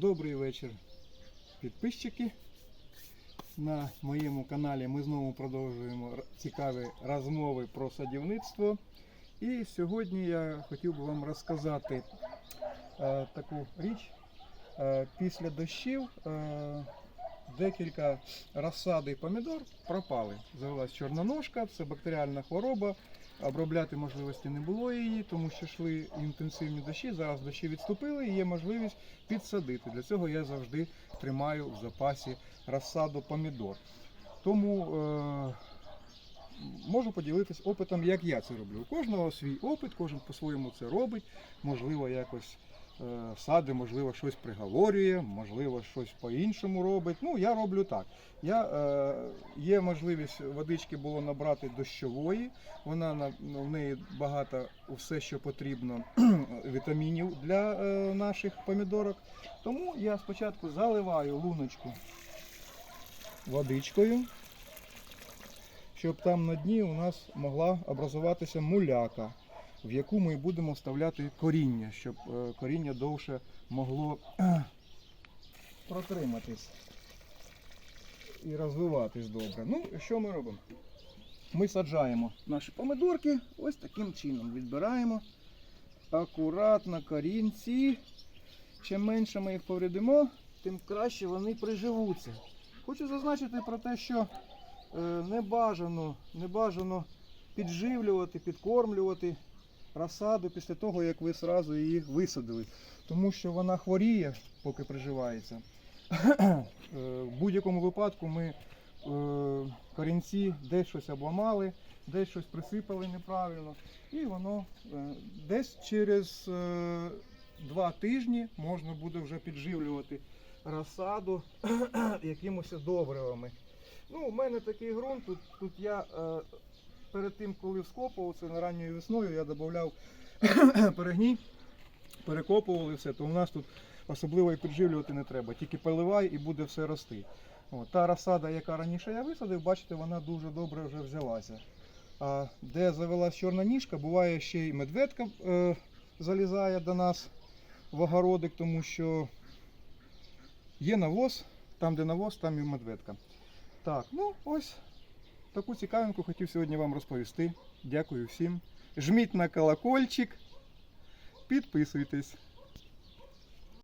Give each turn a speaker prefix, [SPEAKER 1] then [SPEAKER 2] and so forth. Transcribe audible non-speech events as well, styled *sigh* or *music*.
[SPEAKER 1] Добрий вечір, підписчики. На моєму каналі ми знову продовжуємо цікаві розмови про садівництво. І сьогодні я хотів би вам розказати е, таку річ. Е, після дощів е, декілька розсади помідор пропали. Завелась чорноножка, це бактеріальна хвороба. Обробляти можливості не було її, тому що йшли інтенсивні дощі. Зараз дощі відступили і є можливість підсадити. Для цього я завжди тримаю в запасі розсаду помідор. Тому е, можу поділитись опитом, як я це роблю. У кожного свій опит, кожен по-своєму це робить. Можливо, якось сади, можливо, щось приговорює, можливо, щось по-іншому робить. Ну, я роблю так. Я, е, є можливість водички було набрати дощової. Вона в неї багато все, що потрібно *clears throat* вітамінів для е, наших помідорок. Тому я спочатку заливаю луночку водичкою, щоб там на дні у нас могла образуватися муляка, в яку ми будемо вставляти коріння, щоб е, коріння довше могло *clears throat* протриматись і розвиватись добре. Ну, що ми робимо? Ми саджаємо наші помидорки ось таким чином. Відбираємо акуратно корінці. Чим менше ми їх повредимо, тим краще вони приживуться. Хочу зазначити про те, що е, не бажано, не бажано підживлювати, підкормлювати розсаду після того, як ви сразу її висадили. Тому що вона хворіє, поки приживається. *clears throat* Е, В будь-якому випадку ми е, корінці десь щось обламали, десь щось присипали неправильно. І воно е, десь через два тижні можна буде вже підживлювати розсаду *clears throat* якимось добривами. Ну, у мене такий ґрунт, тут, тут я перед тим, коли вскопував, це на ранньою весною, я додавав *clears throat* перегній, перекопували все, то у нас тут особливо і підживлювати не треба. Тільки поливай і буде все рости. От, та розсада, яка раніше я висадив, бачите, вона дуже добре вже взялася. А де завелась чорна ніжка, буває ще й медведка е, залізає до нас в огородик, тому що є навоз, там де навоз, там і медведка. Так, ну ось таку цікавинку хотів сьогодні вам розповісти. Дякую всім. Жміть на колокольчик, підписуйтесь.